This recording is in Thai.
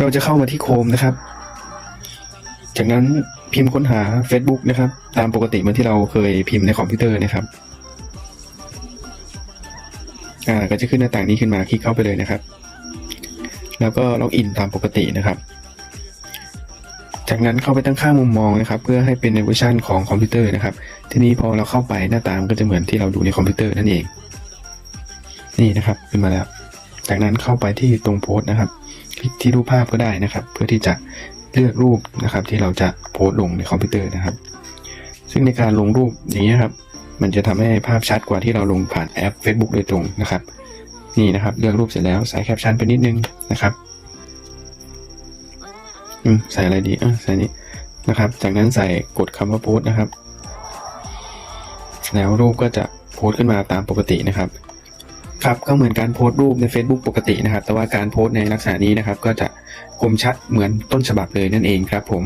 เราจะเข้ามาที่โคมนะครับ จากนั้นพิมพ์ค้นหา Facebook นะครับ ตามปกติเหมือนที่เราเคยพิมพ์ในคอมพิวเตอร์นะครับ อ่า ก็จะขึ้นหน้าต่างนี้ขึ้นมาคลิกเข้าไปเลยนะครับ แล้วก็ล็อกอินตามปกตินะครับ จากนั้นเข้าไปตั้งค่ามุมมองนะครับ เพื่อให้เป็นในเวอร์ชันของคอมพิวเตอร์นะครับ ทีนี้พอเราเข้าไปหน้าตามนก็จะเหมือนที่เราดูในคอมพิวเตอร์นั่นเอง นี่นะครับขึ้นมาแล้ว จากนั้นเข้าไปที่ตรงโพสต์นะครับ คลิกที่รูปภาพก็ได้นะครับ เพื่อที่จะเลือกรูปนะครับ ที่เราจะโพสต์ลงในคอมพิวเตอร์นะครับ ซึ่งในการลงรูปอย่างนี้ยครับ มันจะทำให้ภาพชัดกว่าที่เราลงผ่านแอป Facebook โดยตรงนะครับ นี่นะครับเลือกรูปเสร็จแล้วใส่แคปชั่นไปนิดนึงนะครับอืมใส่อะไรดีอะใส่นี้นะครับ จากนั้นใส่กดคำว่าโพสนะครับ แล้วรูปก็จะโพสขึ้นมาตามปกตินะครับ ครับก็เหมือนการโพสต์รูปใน Facebook ปกตินะครับ แต่ว่าการโพสต์ในลักษณะนี้นะครับ ก็จะคมชัดเหมือนต้นฉบับเลยนั่นเองครับผม